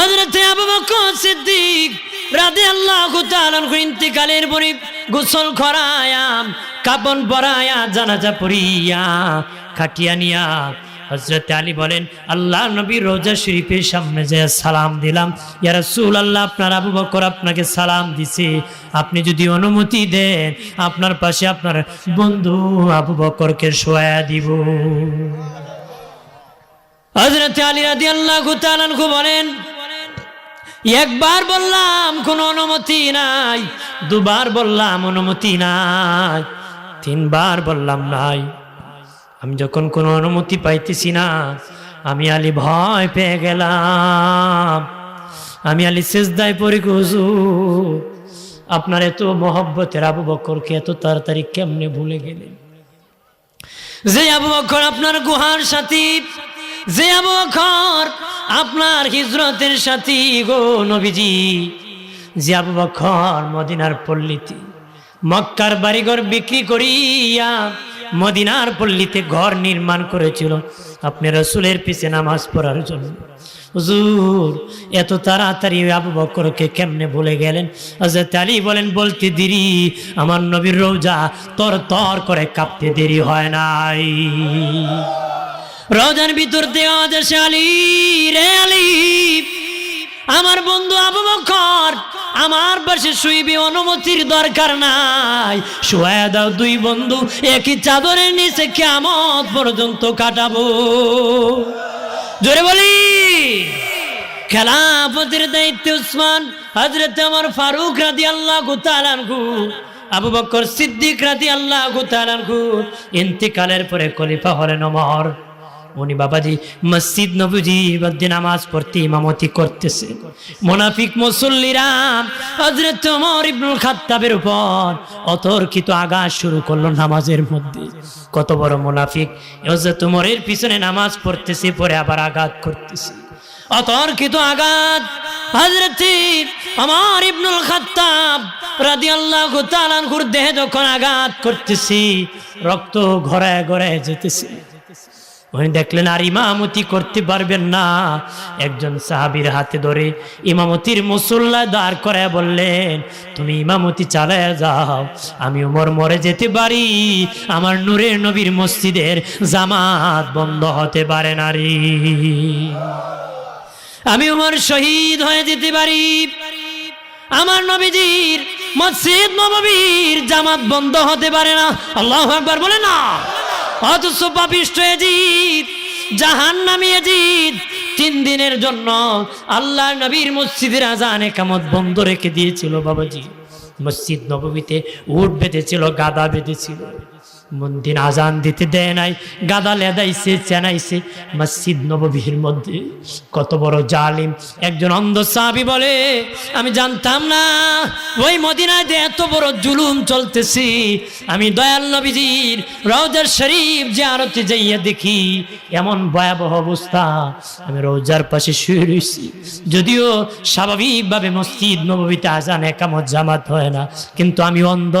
হজরত সিদ্দিক রাধে আল্লাহ ইন্তিকালের গোসল কাপন পরায়া, জানাজা পড়িয়া খাটিয়া নিয়া হজরত আলী বলেন, আল্লাহ নবী রোজা শরীফের সামনে যে সালাম দিলাম, ইয়া রাসূল আল্লাহ আপনার আবু বকর আপনাকে সালাম দিছে। আপনি যদি অনুমতি দেন, আপনার পাশে আপনার বন্ধু আবু বকরকে শোয়া দিব। হজরত আলী রাদি আল্লাহ বলেন একবার বললাম, কোনো অনুমতি নাই। দুবার বললাম, অনুমতি নাই। তিনবার বললাম, নাই। আমি যখন কোনো অনুমতি পাইতেছি না, আমি আলী ভয় পেয়ে গেলাম। আমি আলী শেষদায় পড়ি হুজুর। আপনার এত মহব্বতের আবু বকরকে এত তাড়াতাড়ি কেমনে ভুলে গেলেন? যে আবু বকর আপনার গুহার সাথী, যে আবু বকর আপনার হিজরতের সাথী গো নবীজি, যে আবু বকর মদিনার পল্লীতে মক্কার বাড়িঘর বিক্রি করিয়া মদিনার পল্লীতে ঘর নির্মাণ করেছিল, আপনি রসুলের পিছে নামাজ পড়ার জন্য। হুজুর, এত তাড়াতাড়ি আবু বকরকে কেমনে ভুলে গেলেন? হযরত আলী বলেন, বলতে দেরি, আমার নবীর রোজা তর তর করে কাঁপতে দেরি হয় নাই। রোজার ভিতর দেওয়া দেশে আলী, রে আলী। আমার বন্ধু আবু বকর, আমার পাশে শুইবে অনুমতির দরকার নাই। শুয়ে দাও দুই বন্ধু, একই চাদরের নিচে কেমন পর্যন্ত কাটাবো। জোরে বলি। খেলাফতের দায়িত্ব উসমান হজরত আমার ফারুক রাদি আল্লাহ গুতালানহু আবু বকর সিদ্দিক রাদি আল্লাহ গুতালানহু ইন্তিকালের পরে খলিফা হলেন ওমর। উনি বাবাজি, মসজিদ নবুজি মধ্যে নামাজ পড়তে ইমামতি করতেছে। মোনাফিক মুসল্লিরা হযরত ওমর ইবনুল খাত্তাবের উপর অতর্কিত আঘাত শুরু করল নামাজের মধ্যে। কত বড় মোনাফিক, হযরত ওমরের পিছনে নামাজ পড়তেছে, পরে আবার আঘাত করতেছে। অতর্কিত আঘাত, হযরত আমার ইবনুল খাত্তাব রাদিয়াল্লাহু তাআলা আনহুর দেহে যখন আঘাত করতেছি, রক্ত ঘরে ঘরে যেতেছে। উনি দেখলেন, আর ইমামতি করতে পারবেন না। একজন সাহাবির হাতে ধরে ইমামতির মুসল্লা দাঁড় করে বললেন, তুমি ইমামতি চালায় যাও আমি উমর মরে যেতে পারি। আমার নূরের নবীর মসজিদের জামাত বন্ধ হতে পারে না রে। আমি উমর শহীদ হয়ে যেতে পারি। আমার নবীজির মসজিদ নবীর জামাত বন্ধ হতে পারে না। আল্লাহ একবার বলে না। অথচ পাপিষ্ট এজিদ জাহান নামি এজিদ, তিন দিনের জন্য আল্লাহ নবীর মসজিদের আজান একামত বন্ধ রেখে দিয়েছিল বাবাজি। মসজিদ নবমীতে উঠ বেঁধেছিল, গাদা বেঁধেছিল। মন্দির আজান দিতে দেয় নাই গাদা লেদাইছে চেনাইছে। মসজিদ নববীর মধ্যে কত বড় জালিম। একজন অন্ধ সাহাবি বলে, আমি জানতাম না, ওই মদিনায় যে এত বড় জুলুম চলতেছি। আমি দয়াল নবীজির রওজার শরীফ যে আরতে যাইয়া দেখি, এমন ভয়াবহ অবস্থা। আমি রোজার পাশে শুয়ে রয়েছি যদিও স্বাভাবিকভাবে মসজিদ নবীতে আজান একামত জামাত হয় না, কিন্তু আমি অন্ধ।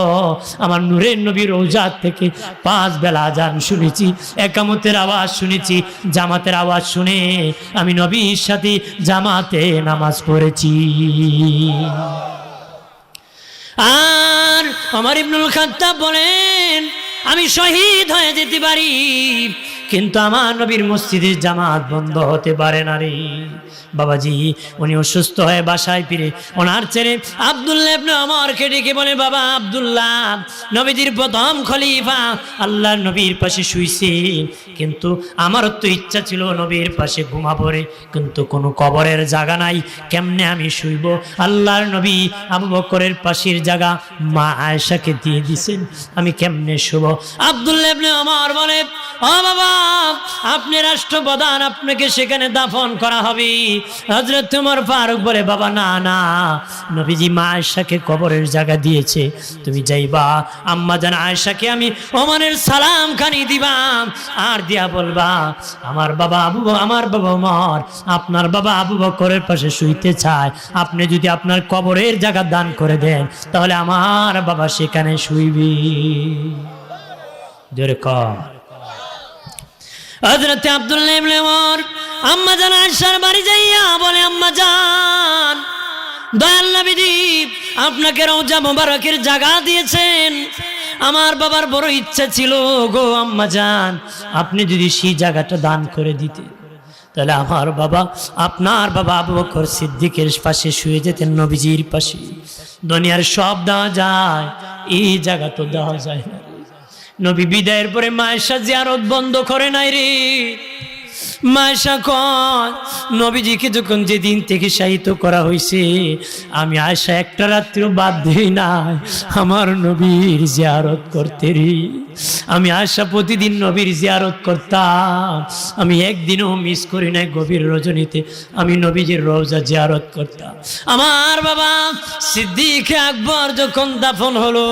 আমার নূরের নবী রোজার থেকে পাঁচ বেলা আজান শুনেছি, একামতের আওয়াজ শুনেছি, জামাতের আওয়াজ শুনে আমি নবীর সাথে জামাতে নামাজ পড়েছি। আর আমার ইবনুল খাত্তাব বলেন, আমি শহীদ হয়ে যেতে পারি। কিন্তু আমার নবীর মসজিদের জামাত বন্ধ হতে পারে না রে। বাবাজি, উনি অসুস্থ হয়ে বাসায় ফিরে ওনার ছেলে আবদুল্লাহ ওমরকে ডেকে বলে, বাবা আব্দুল্লাহ, নবীজির প্রথম খলিফা আল্লাহর নবীর পাশে শুইছে। কিন্তু আমার তো ইচ্ছা ছিল নবীর পাশে ঘুমা পড়ে কিন্তু কোনো কবরের জায়গা নাই, কেমনে আমি শুইব? আল্লাহর নবী আবু বকরের পাশের জায়গা মা আয়েশাকে দিয়ে দিছেন, আমি কেমনে শুভ আব্দুল্লাহ ওমর বলে, ও বাবা আপনি রাষ্ট্রপ্রধান, আপনাকে সেখানে দাফন করা হবে। হজরত তোমার ফারুক বলে, বাবা, না না, নবীজি মা আয়েশাকে কবরের জায়গা দিয়েছে। তুমি যাইবা, আম্মা জান আয়েশাকে আমি ওমানের সালাম খানি দিবাম আর দিয়া বলবা, আমার বাবা আবু আমার বাবা ওমর আপনার বাবা আবু বকরের পাশে শুইতে চায়। আপনি যদি আপনার কবরের জায়গা দান করে দেন, তাহলে আমার বাবা সেখানে শুইবি। জোরে কর। হজরত আব্দুল্লাহ ইবনে আম্মা জান আয়েশার বাড়ি যাইয়া বলে, আম্মা জান, দয়াল আপনাকে রওজা মোবারকের জায়গা দিয়েছেন। আমার বাবার বড় ইচ্ছা ছিল গো আম্মা যান আপনি যদি সেই জায়গাটা দান করে দিতে তাহলে আমার বাবা, আপনার বাবা আবু বকর সিদ্দিকের পাশে শুয়ে যেতেন নবীজির পাশে। দুনিয়ার সব দেওয়া যায়, এই জায়গা তো দেওয়া যায় না। নবী বিদায়ের পরে মায়েশা আরত বন্ধ করে নাই রে। মায়েশা নবীজিকে যখন যেদিন থেকে সাহিত্য করা হয়েছে আমি আয়সা একটা রাত্রিও বাদ দিই আমার নবীর জিয়ারত করতে আমি আয়সা প্রতিদিন নবীর জিয়ারত করতাম। আমি একদিনও মিস করি নাই গভীর রজনীতে। আমি নবীজির রোজা জিয়ারত করতাম। আমার বাবা সিদ্দিক আকবর যখন দাফন হলো,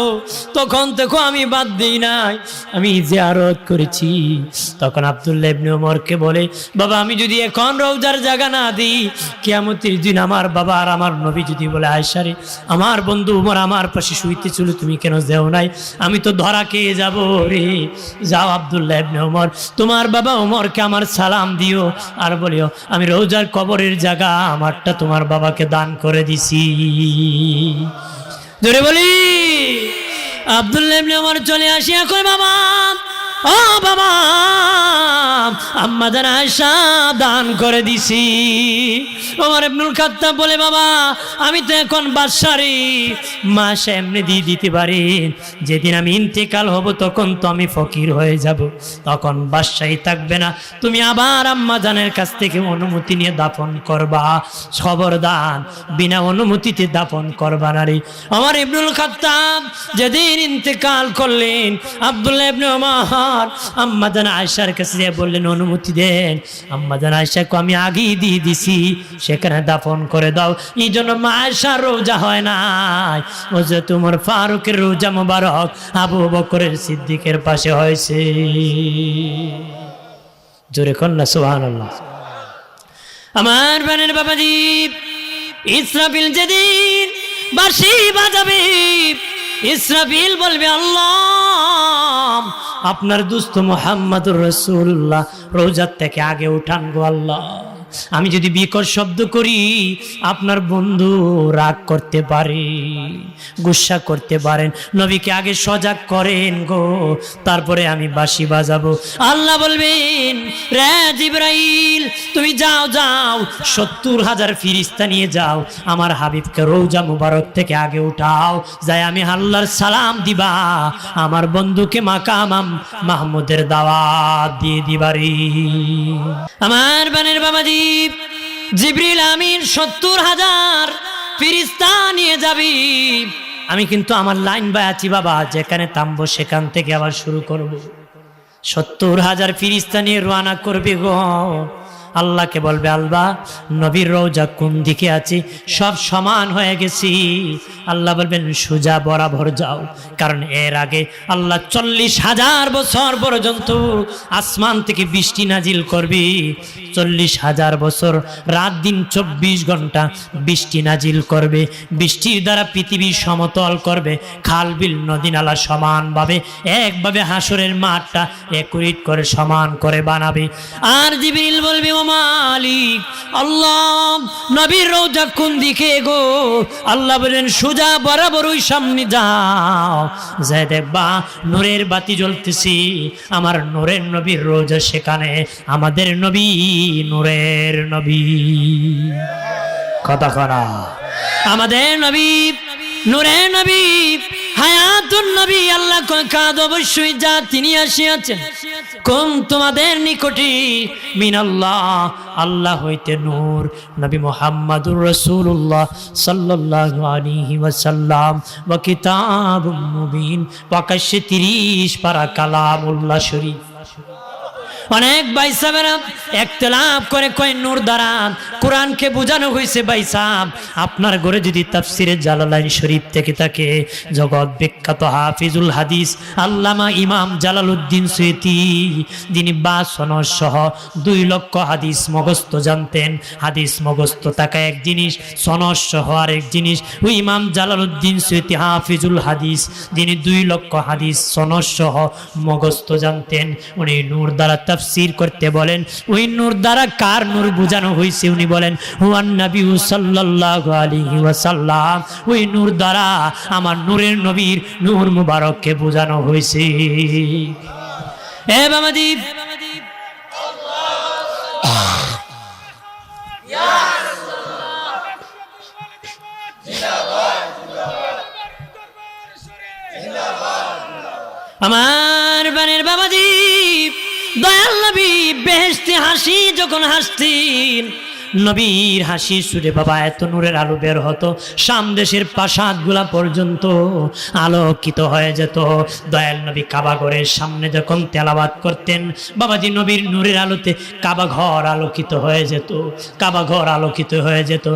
তখন দেখো আমি বাদ দিই নাই। আমি জিয়ারত করেছি। তখন আবদুল্লাহ ইবনে ওমরকে বলে বাবা, আমি যদি এখন রোজার জায়গা না দিই, কিয়ামতের দিন আমার বাবা আর আমার নবী যদি বলে আয়সারে আমার বন্ধু উমর আমার পাশে শুইতে ছিল তুমি কেন দেও নাই? আমি তো ধরা খেয়ে যাব রে। যাও আবদুল্লাহ ইবনে ওমর তোমার বাবা ওমরকে আমার সালাম দিও আর বলিও, আমি রোজার কবরের জায়গা আমারটা তোমার বাবাকে দান করে দিছি। জোরে বলি, আবদুল্লাহ ইবনে ওমর চলে আসি এখন বাবা। ও বাবা দান করে দিছি। ওমর বলে, বাবা, আমি তো এখন বাদশারি মাসে এমনি দিয়ে দিতে পারি। যেদিন আমি ইন্তেকাল হব, তখন তো আমি ফকির হয়ে যাব। তখন বাদশাহী থাকবে না। তুমি আবার আম্মা জানের কাছ থেকে অনুমতি নিয়ে দাফন করবা। খবর দান বিনা অনুমতিতে দাফন করবা না রে আমার ইবনুল খাত্তাব যেদিন ইন্তেকাল করলেন, আব্দুল্লাহ ইবনে ওমর আম্মা জান আয়সার কাছে যেয়ে বললেন, অনুমতি দেন। আম্মা জান আয়সাকে আমি আগেই দিয়ে দিছি। সেখানে দাফন করে দাও। এই জন্য মা আয়সার রোজা হয় নাই। ও যে তোমার ফারুকের রোজা মোবারক আবু বকরের সিদ্দিকের পাশে হয়েছে। জোরে কন্যা সোহান আমার বানের বাবাজি, ইসরাফিল যেদিন বাঁশি বাজাবে, ইসরাফিল বলবে, আল্লাহ আপনার দুস্থ মোহাম্মদুর রসুল্লাহ রোজার থেকে আগে উঠান গো আল্লাহ। আমি যদি বিকট শব্দ করি, আপনার বন্ধু রাগ করতে পারে, গুসা করতে পারেন। নবীকে আগে সজাগ করেন গো, তারপরে আমি বাঁশি বাজাবো। আল্লাহ বলবেন তুমি যাও যাও, সত্তর হাজার ফিরিস্তা নিয়ে যাও। আমার হাবিবকে রৌজা মুবারক থেকে আগে উঠাও। যাই আমি আল্লাহর সালাম দিবা, আমার বন্ধুকে মাকামাম মাহমুদের দাওয়াত দিয়ে দিবারি আমার বানের বাবাজি জিবরিল আমিন সত্তর হাজার ফিরিস্তা নিয়ে যাবি। আমি কিন্তু আমার লাইন বাই বাবা, যেখানে থামবো সেখান থেকে আবার শুরু করব। সত্তর হাজার ফিরিস্তা নিয়ে রোয়ানা করবে গো। আল্লাহকে বলবে আলবা নবীর রোজা কোন দিকে আছে? সব সমান হয়ে গেছি। আল্লাহ বলবেন, সোজা বরাবর যাও। কারণ এর আগে আল্লাহ চল্লিশ হাজার বছর পর্যন্ত আসমান থেকে বৃষ্টি নাজিল করবি। চল্লিশ হাজার বছর, রাত দিন চব্বিশ ঘণ্টা বৃষ্টি নাজিল করবে। বৃষ্টির দ্বারা পৃথিবী সমতল করবে। খাল, বিল, নদী, নালা সমানভাবে, একভাবে হাসরের মাঠটা একুরিট করে সমান করে বানাবে। আর জিবিল বলবে মালিক, আল্লাহ নবীর রোজা কোন দিকে গো? আল্লাহ বলেন, সোজা বরাবর ওই সামনে যাও। যাই দেখবা নূরের বাতি জ্বলতেছি। আমার নূরের নবীর রোজা সেখানে। আমাদের নবী নূরের নবী। কথা করা আমাদের নবী, নূরের নবী হায়াতুন নবী আল্লাহ কাদ অবশ্যই যা তিনি আসিয়াছেন। কোন তোমাদের নিকটে মিনাল্লাহ, আল্লাহ হইতে নূর। নবী মোহাম্মদুর রসুল্লাহ সাল্লাল্লাহু আলাইহি ওয়াসাল্লাম বা কিতাব মুবিন। প্রকাশ্যে তিরিশ পারা কালামুল্লাহ শরীফ। অনেক বাইসাবেরা একতলাপ করে কয়, নূর দ্বারা কোরআনকে বোঝানো হয়েছে বাইসাব আপনার ঘরে যদি তাফসিরে জালালাইন শরীফ থেকে থাকে, জগৎ বিখ্যাত হাফিজুল হাদিস, আল্লামা ইমাম জালালউদ্দিন সৈতি যিনি বাসন সহ দুই লক্ষ হাদিস মগস্ত জানতেন। হাদিস মগস্ত থাকা এক জিনিস সনস সহ আরেক জিনিস। ওই ইমাম জালালউদ্দিন সৈতি হাফিজুল হাদিস, যিনি দুই লক্ষ হাদিস সনস সহ মগস্ত জানতেন, উনি নূর দ্বারা তাফসির করতে বলেন, ওই নূর দ্বারা কার নূর বোঝানো হয়েছে উনি বলেন, হুয়ান নবী সাল্লাল্লাহু আলাইহি ওয়াসাল্লাম, ওই নূর দ্বারা আমার নূরের নবীর নূর মুবারককে বোঝানো হয়েছে এ বাবাজি আমার বানের বাবাজি দয়াল নবী বেহেস্তে হাসি যখন হাসতেন নবীর হাসি সুরে বাবা, এত নূরের আলো বের হতো। সামদেশের প্রাসাদগুলা পর্যন্ত আলোকিত হয়ে যেত। দয়াল নবী কাবা ঘরের সামনে যখন তেলাবাদ করতেন, বাবাজি নবীর নূরের আলোতে কাবা ঘর আলোকিত হয়ে যেত, কাবা ঘর আলোকিত হয়ে যেত।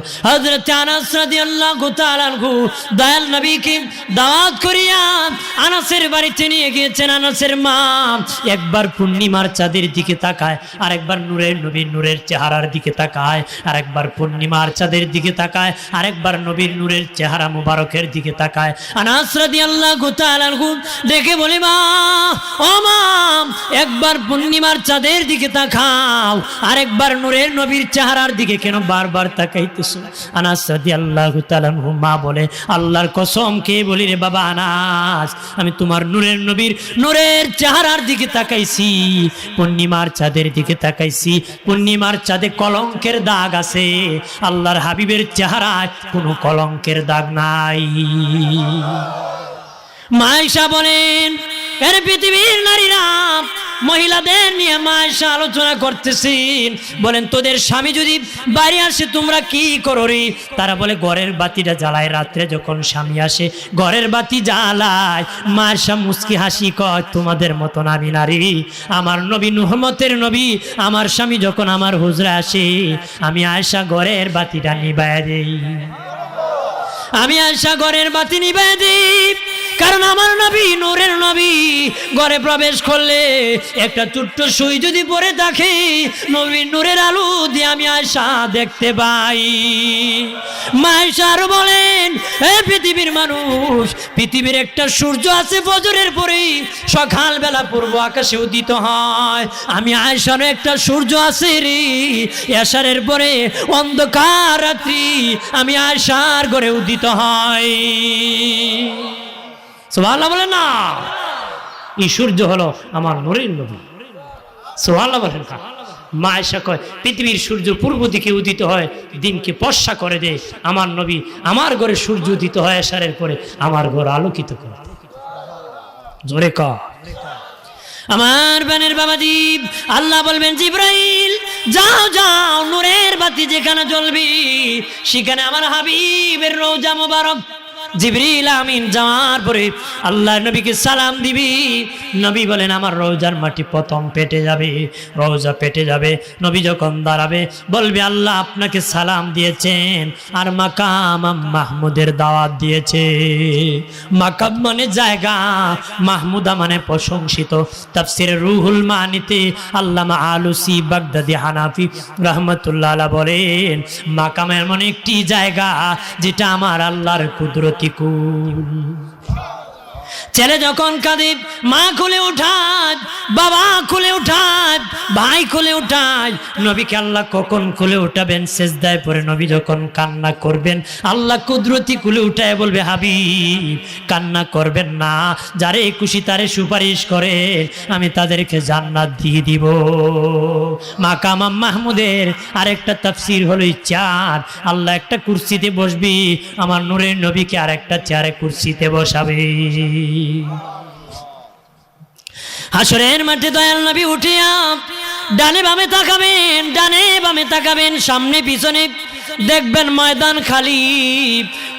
আনহু দয়াল নবীকে দাওয়াত করিয়া আনাসের বাড়িতে নিয়ে গিয়েছেন। আনাসের মা একবার পূর্ণিমার চাঁদের দিকে তাকায় আর একবার নূরের নবীর নূরের চেহারার দিকে তাকায়। আর একবার পূর্ণিমার চাঁদের দিকে তাকায় আর একবার নবীর নূরের চেহারা মুবারকের দিকে তাকায়। আনাস রাদিয়াল্লাহু তাআলা আনহু দেখে বলে, মা, ও মা, একবার পূর্ণিমার চাঁদের দিকে তাকাও আর একবার নূরের নবীর চেহারার দিকে কেন বারবার তাকাইতেছো? আনাস রাদিয়াল্লাহু তাআলা আনহু মা বলে, আল্লাহর কসম, কে বলি রে বাবা আনাস, আমি তোমার নূরের নবীর নূরের চেহারার দিকে তাকাইছি, পূর্ণিমার চাঁদের দিকে তাকাইছি, পূর্ণিমার চাঁদে কলঙ্কের দাগ আছে। আল্লাহর হাবিবের চেহারায় কোনো কলঙ্কের দাগ নাই। মায়সা বলেন এর পৃথিবীর নারীরা মহিলাদের নিয়ে মায়েশা আলোচনা করতেছেন। বলেন, তোদের স্বামী যদি বাড়ি আসে, তোমরা কি করো রে তারা বলে, ঘরের বাতিটা জ্বালায় রাত্রে যখন স্বামী আসে, ঘরের বাতি জ্বালায়। মায়েশা মুস্কি হাসি কয়, তোমাদের মতন আমি নারী। আমার নবী নুহমতের নবী। আমার স্বামী যখন আমার হুজরা আসে, আমি আয়সা ঘরের বাতিটা নিবায় দেই। আমি আয়সা ঘরের বাতি নিবে দিই। কারণ আমার নবী, নূরের নবী, ঘরে প্রবেশ করলে একটা ছোট্ট সুই যদি পরে থাকে, নবী নূরের আলো দিয়ে আমি আয়সা দেখতে পাই। মায়েশা আরও বলেন, এ পৃথিবীর মানুষ, পৃথিবীর একটা সূর্য আছে ফজরের পরেই সকালবেলা পূর্ব আকাশে উদিত হয়। আমি আয়সারও একটা সূর্য আছে রে, এশারের পরে অন্ধকার রাত্রি আমি আয়সার ঘরে উদিত হয়। সোহাল্লাহ বলে না। এই সূর্য হলো আমার নরের নবী। সোহাল্লাহ বলেন কা। মা আয়সা কয়, পৃথিবীর সূর্য পূর্ব দিকে উদিত হয়, দিনকে পর্ষা করে দেয় আমার নবী আমার ঘরে সূর্য উদিত হয় এসারের পরে, আমার ঘর আলোকিত করে জোরে ক। আমার বানের বাবাজি আল্লাহ বলবেন, জিব্রাইল, যাও যাও, নূরের বাতি যেখানে জ্বলবি, সেখানে আমার হাবিবের রোজা মোবারক। জিবরিল আমিন যাওয়ার পরে আল্লাহ নবীকে সালাম দিবি। নবী বলেন, আমার রোজার মাটি প্রথম পেটে যাবে, রোজা পেটে যাবে, নবী যখন দাঁড়াবে বলবে, আল্লাহ আপনাকে সালাম দিয়েছেন আর মাকাম মাহমুদের দাওয়াত দিয়েছে। মাকাম মানে জায়গা, মাহমুদা মানে প্রশংসিত। তাফসির রুহুল মানিতে আল্লামা আলুসি বাগদাদি হানাফি রহমতুল্লাহ বলেন মাকামের এমন একটি জায়গা যেটা আমার আল্লাহর কুদরতি কুল ছেলে যখন কাঁদে, মা খুলে উঠায়, বাবা খুলে উঠায়, ভাই খুলে উঠায়, নবীকে আল্লাহ কখন খুলে উঠাবেন? শেষদায় পরে নবী যখন কান্না করবেন, আল্লাহ কুদরতি খুলে উঠায় বলবে হাবি কান্না করবেন না। যারে খুশি তারে সুপারিশ করে, আমি তাদেরকে জান্নাত দিয়ে দিব। মা কামাম মাহমুদের আরেকটা তাফসির হলো চার। আল্লাহ একটা কুর্সিতে বসবি, আমার নূরের নবীকে আরেকটা চেয়ারে কুর্সিতে বসাবে। হাসরের মাঠে দয়াল নবী উঠিয়া, ডানে বামে তাকাবেন, ডানে বামে তাকাবেন, সামনে পিছনে দেখবেন ময়দান খালি।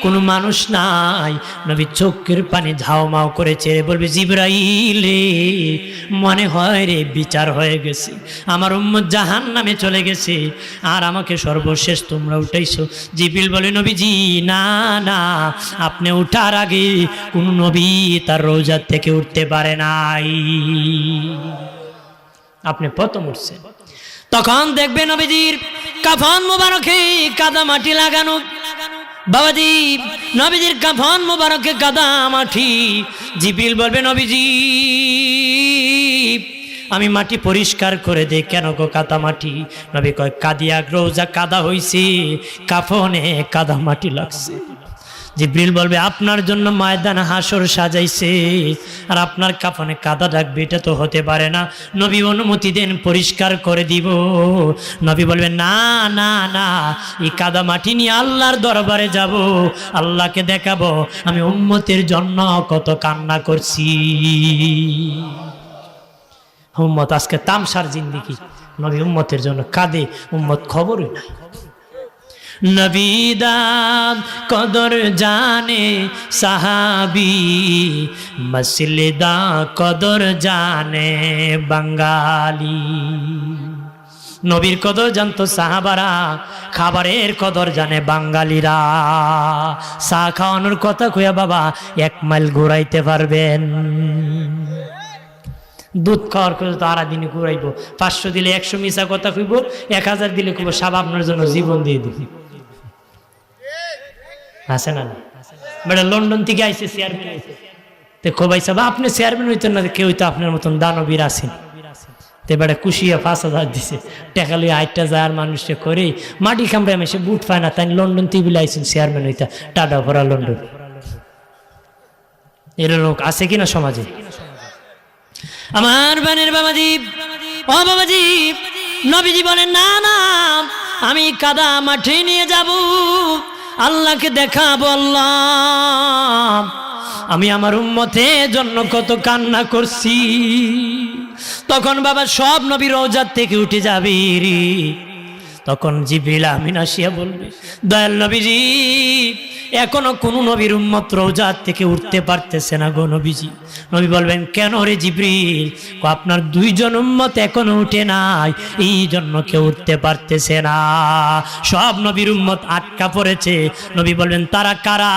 কোনো মানুষ নাই। নবী চোখের পানি ঝাউমাও করেছে বলবে, জিব্রাইল, মনে হয় রে বিচার হয়ে গেছে। আমার উম্মত জাহান নামে চলে গেছে। আর আমাকে সর্বশেষ তোমরা উঠাইছো। জিবিল বলে, নবীজি, না না, আপনি উঠার আগে কোন নবী তার রোজার থেকে উঠতে পারে নাই। আপনি প্রথম উঠছেন। তখন দেখবে নবীজির কাফন মোবারকে কাদা মাটি লাগানো। বাবাজি, নবীজির কাফন মোবারকে কাদা মাটি জিবিল বলবে, নবীজি, আমি মাটি পরিষ্কার করে দে, কেন গো কাদা মাটি? নবী কয়, কাদিয়া গ্রৌজা কাদা হইছে, কাফনে কাদা মাটি লাগছে। জিব্রিল বলবে, আপনার জন্য ময়দান হাসর সাজাইছে। আর আপনার কাফনে কাদা ডাকবে এটা তো হতে পারে না। নবী অনুমতি দেন, পরিষ্কার করে দিব। নবী বলবে, না না না, এই কাদা মাটি নিয়ে আল্লাহর দরবারে যাব। আল্লাহকে দেখাবো, আমি উম্মতের জন্য কত কান্না করছি। উম্মত আজকে তামসার জিন্দিগি। নবী উম্মতের জন্য কাঁদে, উম্মত খবরই নাই। নবীদাম কদর জানে সাহাবি মসলিদা কদর জানে বাঙ্গালি নবীর কদর জানতো সাহাবারা, খাবারের কদর জানে বাঙালিরা। চা খাওয়ানোর কথা কইয়া বাবা, এক মাইল ঘুরাইতে পারবেন। দুধ খাওয়ার কথা তো আড়া দিনে ঘুরাইবো। পাঁচশো দিলে একশো মিশা কথা কইব, এক হাজার দিলে কইব সাব আপনার জন্য জীবন দিয়ে দিব। আছে না না? বেটা লন্ডন থেকে আইসে চেয়ারম্যান আইসে তো খোবাই সাহেব, আপনি চেয়ারম্যান হইতেন না কেউ তো আপনার মতন দানবীর আছেন তে বেটা কুশিয়া পাঁচ হাজার দিছে। টাকা লইয়া আটটা যায় আর মানুষটা করে মাটি কামড়ে আমি সে বুট পায় না, তাই লন্ডন থেকে বিলে আইসেন চেয়ারম্যান হইতা। টাটা ভরা লন্ডন। এর লোক আছে কিনা সমাজে? আমার বানের বাবাজি ও বাবাজি নবীজি বলেন, না না, আমি কাদা মাঠে নিয়ে যাব। আল্লাহকে দেখা আল্লাহ। আমি আমার উম্মতের জন্য কত কান্না করছি। তখন বাবা সব নবী রোজার থেকে উঠে যাবি তখন জিবিল আমিন আসিয়া বলবে, দয়াল নবীজি এখনও কোন নবীর উম্মত রোজার থেকে উঠতে পারতেছে না গো নবীজি। নবী বলবেন, কেন রে জিব্রিল? আপনার দুইজন উম্মত এখনও উঠে নাই। এই জন্য কেউ উঠতে পারতেছে না। সব নবীর উম্মত আটকা পড়েছে। নবী বলবেন, তারা কারা?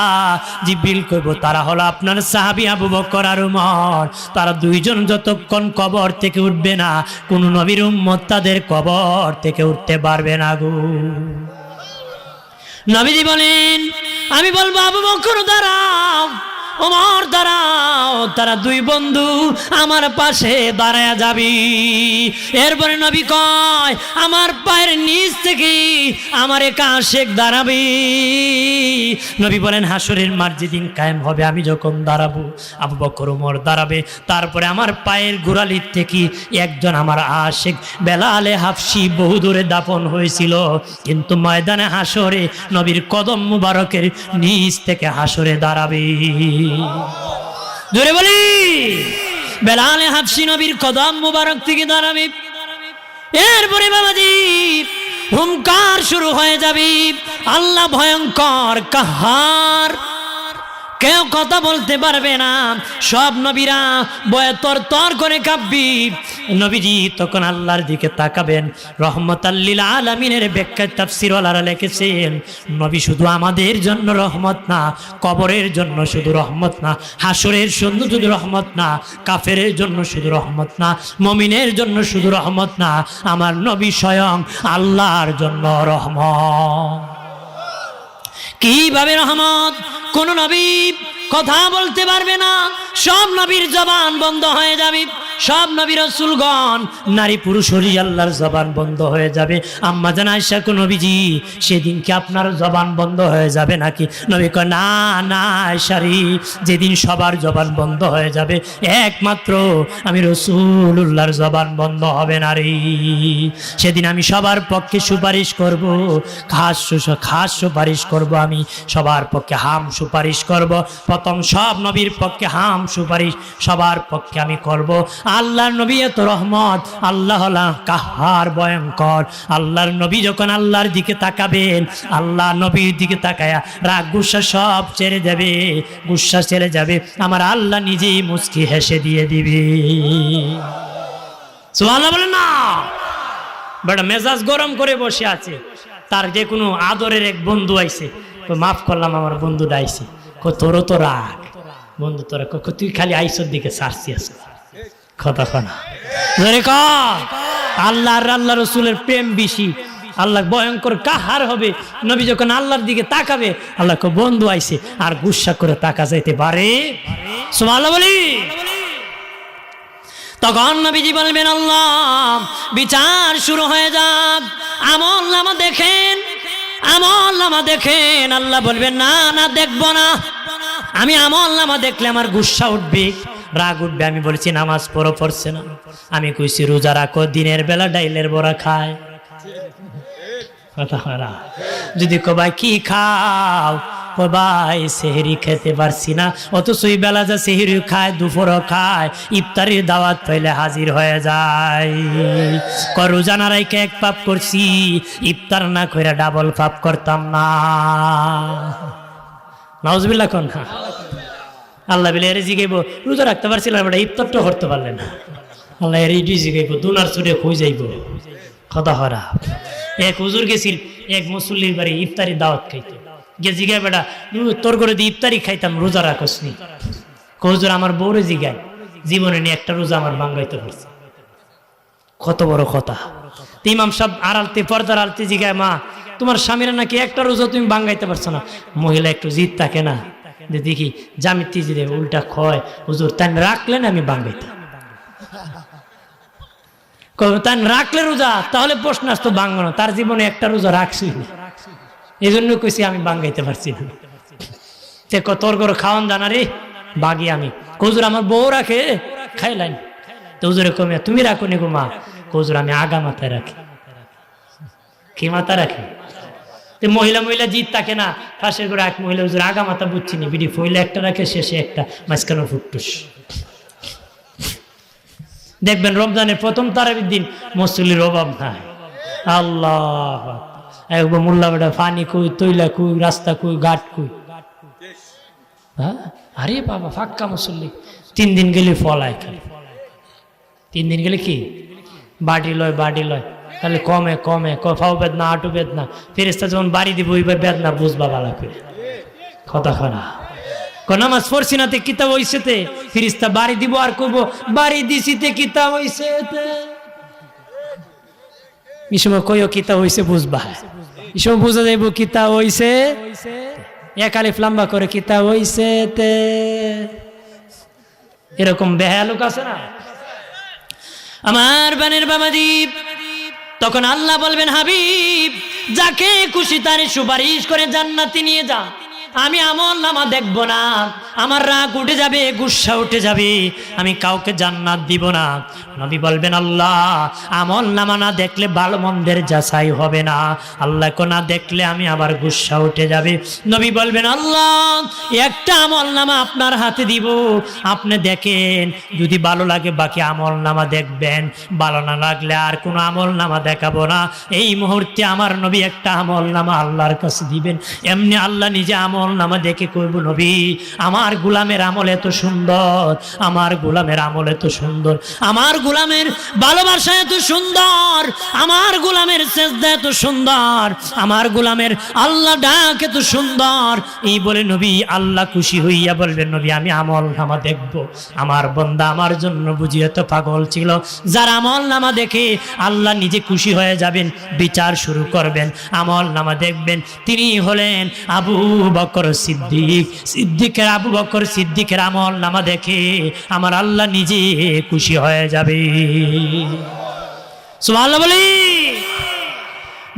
জিব্রিল কইব, তারা হলো আপনার সাহাবি আবু বকর আর উমর। তারা দুইজন যতক্ষণ কবর থেকে উঠবে না, কোন নবীর উম্মত তাদের কবর থেকে উঠতে পারবে না গো। নবীজি বলেন আমি বলব আবু বকর দাঁড়াও। ওমর, দাঁড়াও, তারা দুই বন্ধু আমার পাশে দাঁড়ায় যাবি। এরপরে নবী কয়, আমার পায়ের নিচ থেকে আমার একা শেখ দাঁড়াবি। নবী বলেন, হাসরের মার যেদিন কায়েম হবে, আমি যখন দাঁড়াবো, আবু বকর, ওমর দাঁড়াবে। তারপরে আমার পায়ের গোড়ালির থেকে একজন আমার আশেক বেলালে হাফসি বহু দূরে দাপন হয়েছিল। কিন্তু ময়দানে হাসরে নবীর কদম মুবারকের নিচ থেকে হাসরে দাঁড়াবে। জোরে বলি। বেলালে হাফসি নবীর কদম মুবারক থেকে দাঁড়াবে। এরপরে বাবাজি হুমকার শুরু হয়ে যাবে। আল্লাহ ভয়ঙ্কর কাহার। কেউ কথা বলতে পারবে না। সব নবীরা বয়ে তর তর করে কাঁপবি। নবীজি তখন আল্লাহর দিকে তাকাবেন। রহমত আল্লিল আলমিনের ব্যাখ্যায় তাফসিরওয়ালারা লিখেছেন, নবী শুধু আমাদের জন্য রহমত না, কবরের জন্য শুধু রহমত না, হাসরের জন্য শুধু রহমত না, কাফের জন্য শুধু রহমত না, মমিনের জন্য শুধু রহমত না, আমার নবী স্বয়ং আল্লাহর জন্য রহমত। কীভাবে রহমত? কোন নবী কথা বলতে পারবে না। সব নবীর জবান বন্ধ হয়ে যাবে। সব নবীর রসুলগণ, নারী পুরুষ হরি আল্লাহর জবান বন্ধ হয়ে যাবে। আম্মা জান আয়সা নবীজি, সেদিন কি আপনার জবান বন্ধ হয়ে যাবে নাকি? নবী কয়, না না আয়সারি যেদিন সবার জবান বন্ধ হয়ে যাবে, একমাত্র আমি রসুল্লাহর জবান বন্ধ হবে না রে। সেদিন আমি সবার পক্ষে সুপারিশ করব, খাস খাস সুপারিশ করব আমি, সবার পক্ষে হাম সুপারিশ করব। প্রথম সব নবীর পক্ষে হাম সুপারিশ সবার পক্ষে আমি করব। আল্লাহর নবী এত রহমত আল্লাহ কাহার ভয়ঙ্কর। আল্লাহর নবী যখন আল্লাহর দিকে তাকাবেন আল্লাহ নবীর দিকে তাকায়া রাগ গুসা সব ছেড়ে যাবে গুসা ছেড়ে যাবে। আমার আল্লাহ নিজেই মুচকি হেসে দিয়ে দিবে। বলেন না। বেটা মেজাজ গরম করে বসে আছে। তার যে কোনো আদরের এক বন্ধু আইছে। কই, মাফ করলাম আমার বন্ধুটা আইছে। কো তোরও তো রাগ। বন্ধু, তোরা তুই খালি আইসর দিকে সারছি আল্লাহ আল্লাহ রসুলের প্রেম বেশি। আল্লাহ ভয়ঙ্কর কাহার হবে। নবী যখন আল্লাহর দিকে তাকাবে, আল্লাহ বন্ধু আইছে, আর গুসা করে তাকা যাইতে পারে। বলি। তখন নবীজি বলবেন, আল্লাহ, বিচার শুরু হয়ে যাক। আমল নামা দেখেন। আমল নামা দেখেন, আল্লাহ বলবেন, না না, দেখব না। আমি আমল নামা দেখলে আমার গুসা উঠবে, রাগ উঠবে। আমি বলছি, নামাজ পড়ো, পড়ছে না। আমি কইছি, রোজা রাখো, দিনের বেলা ডাইলের বড়া খায়। কথা যদি কবাই কি খাও? ভাই সেহেরি খেতে পারছি না। অথচ ওই বেলা যা সেহেরি খায়, দুপুরও খায়, ইফতারির দাওয়াত পাইলে হাজির হয়ে যায়। করু জানারাইকে এক পাপ করছি, ইফতার না করে ডাবল পাপ করতাম না। নাউজবিল্লা কোন আল্লাহ বিলে, এর জিগাইব, রোজা রাখতে পারছিলাম, এটা ইফতারটা করতে পারলেন না। আল্লাহ এর ইডি জিগাইব, দুনার চুরে খুঁজ যাইব। খদা হরা এক হুজুর গেছিল, এক মুসল্লির বাড়ি ইফতারি দাওয়াত খাইতে। গে জিগাই বেটা তোর করে দিয়ে ইফতারি খাইতাম, রোজা রাখসনি হুজুর, আমার বউরে জিগায়, জীবনে নিয়ে একটা রোজা আমার বাঙ্গাইতে পারছে। কত বড় কথা। ইমাম সাহেব আড়ালতে, পর্দার আড়ালতে জিগায়, মা, তোমার স্বামীরা নাকি একটা রোজা তুমি বাঙ্গাইতে পারছ না। মহিলা একটু জিদ থাকে না, যে দেখি জামিতি জিরে উল্টা খয় হুজুর তাই রাখলেন আমি বাঙ্গাইতাম তাই রাখলে রোজা, তাহলে প্রশ্ন আসতো বাঙ্গানো তার জীবনে একটা রোজা রাখছি না। এই জন্য কইছি আমি বাঙ্গাইতে পারছি না। তে তোর করে খাওয়ান জানা রে, বাগি আমি। কজুর আমার বউ রাখে খাইলাম তো হুজুরে কমে তুমি রাখো নি গো কজুর, আমি আগা মাথায় রাখি। কি মাথা রাখি? তো মহিলা মহিলা জিত থাকে না। পাশের করে এক মহিলা, হুজুর, আগা মাথা বুঝছি নি, বিডি ফইলে একটা রাখে, শেষে একটা, মাঝখানে ফুটটুস। দেখবেন রমজানের প্রথম তারাবির দিন মুসলির অভাব নাই। আল্লাহ একবার মোল্লা বেটা পানি কুই, তৈলা কুই, রাস্তা কুই, ঘাট কুই। হ্যাঁ? আরে বাবা, ফাক্কা মুসল্লি। তিন দিন গেলে ফলায় খালি। তিন দিন গেলে কি? বাড়ি লয় বাড়ি লয়। তাহলে কমে কমে কফাও বেদনা, আটু বেদনা। ফেরেস্তা যখন বাড়ি দিব ওইবার বেদনা বুঝবা ভালো করে। কথা খারাপ নামাজ পড়ছি না তে, কিতাব হইছেতে ফিরিস্তা বাড়ি দিব আর করব বাড়ি দিছিতে কিতাব হইছে এই সময় কইও কিতাব হইছে বুঝবা এই সময় বুঝা যাইব কিতাব হইছে এক আলিফ লম্বা করে কিতাব হইছে তে এরকম বেহায়া লোক আছে না আমার বানের বাবাদীপ তখন আল্লাহ বলবেন হাবিব যাকে খুশি তার সুপারিশ করে জান্নাতি নিয়ে যা আমি আমল নামা দেখব না আমার রাগ উঠে যাবে গুসা উঠে যাবে আমি কাউকে জান্নাত দিব না নবী বলবেন, আল্লাহ, আমল নামা না দেখলে ভালো মন্দের যাচাই হবে না। আল্লাহকে না দেখলে আমি আবার গুসা উঠে যাবে। নবী বলবেন, আল্লাহ, একটা আমল নামা আপনার হাতে দিব। আপনি দেখেন, যদি ভালো লাগে বাকি আমল নামা দেখবেন। ভালো না লাগলে আর কোনো আমল নামা দেখাবো না। এই মুহূর্তে আমার নবী একটা আমল নামা আল্লাহর কাছে দিবেন। এমনি আল্লাহ নিজে আমল নামা দেখে কইব, নবী, আমার গুলামের আমল এত সুন্দর, আমার গুলামের আমল এত সুন্দর, আমার গুলামের ভালোবাসা এত সুন্দর, আমার গুলামের চেষ্টা এত সুন্দর, আমার গুলামের আল্লাহ ডাক এত সুন্দর। এই বলে নবী, আল্লাহ খুশি হইয়া বলবেন নবী, আমি আমল নামা দেখব। আমার বন্দা আমার জন্য বুঝি এত পাগল ছিল। যার আমল নামা দেখে আল্লাহ নিজে খুশি হয়ে যাবেন, বিচার শুরু করবেন, আমল নামা দেখবেন। তিনি হলেন আবু বকর সিদ্দিক। সিদ্দিকের আবু বকর সিদ্দিকের আমল নামা দেখে আমার আল্লাহ নিজে খুশি হয়ে যাবে। সুবহানাল্লাহ বলি।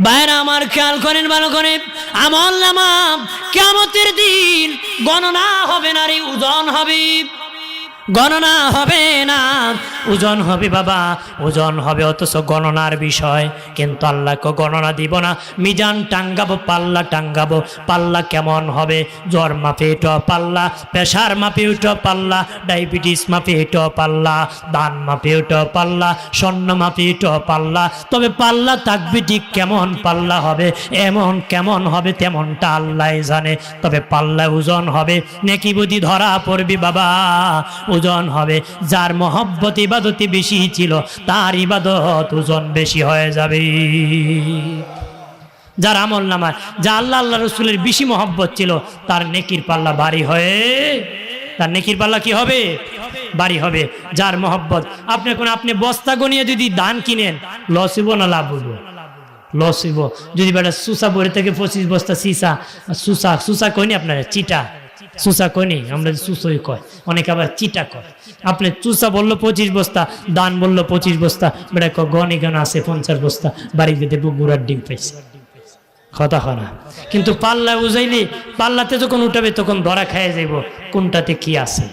বাইরে আমার খেয়াল করেন, ভালো করে। আমল নামা কেমতের দিন গণনা হবে না রে, উদন হবে। গণনা হবে না। ওজন হবে বাবা, ওজন হবে অথচ গণনার বিষয়। কিন্তু আল্লাহকে গণনা দিব না। মিজান টাঙ্গাবো, পাল্লা টাঙ্গাবো। পাল্লা কেমন হবে? জ্বর মাপে এট পাল্লা, প্রেশার মাপে উঠ পাল্লা, ডায়াবেটিস মাপে এট পাল্লা, দান মাপে উঠ পাল্লা, স্বর্ণ মাপে উঠ পাল্লা। তবে পাল্লা থাকবে ঠিক কেমন পাল্লা হবে? এমন কেমন হবে তেমনটা আল্লাহ জানে। তবে পাল্লা ওজন হবে। নেকি বুদ্ধি ধরা পড়বি বাবা। ওজন হবে। যার মহব্বত ইবাদতি বেশি ছিল, তার ইবাদত ওজন বেশি হয়ে যাবে। যার আমল নামায়, যা আল্লাহ আল্লাহ রসুলের বেশি মহব্বত ছিল, তার নেকির পাল্লা ভারী হয়ে, তার নেকির পাল্লা কি হবে? বাড়ি হবে। যার মহব্বত, আপনি কোন আপনি বস্তা গনিয়ে যদি ধান কিনেন, লস হইব না লাভ হইব? লস হইব। যদি বেটা সুসা বইরে থেকে পঁচিশ বস্তা সিসা, সুসা সুসা কইনি আপনার? চিটা। চুষা কয়নি আমরা চুষই কয়, অনেকে আবার চিটা কয়। আপনি চুষা বলল পঁচিশ বস্তা, দান বলল পঁচিশ বস্তা বেড়া ক গনে গান আসে পঞ্চাশ বস্তা, বাড়িতে দেবো গুড়ার ডিম পাইছে। কথা হয় না। কিন্তু পাল্লা উজাইলে পাল্লাতে যখন উঠাবে তখন ধরা খাইয়ে যাইব, কোনটাতে কি আছে?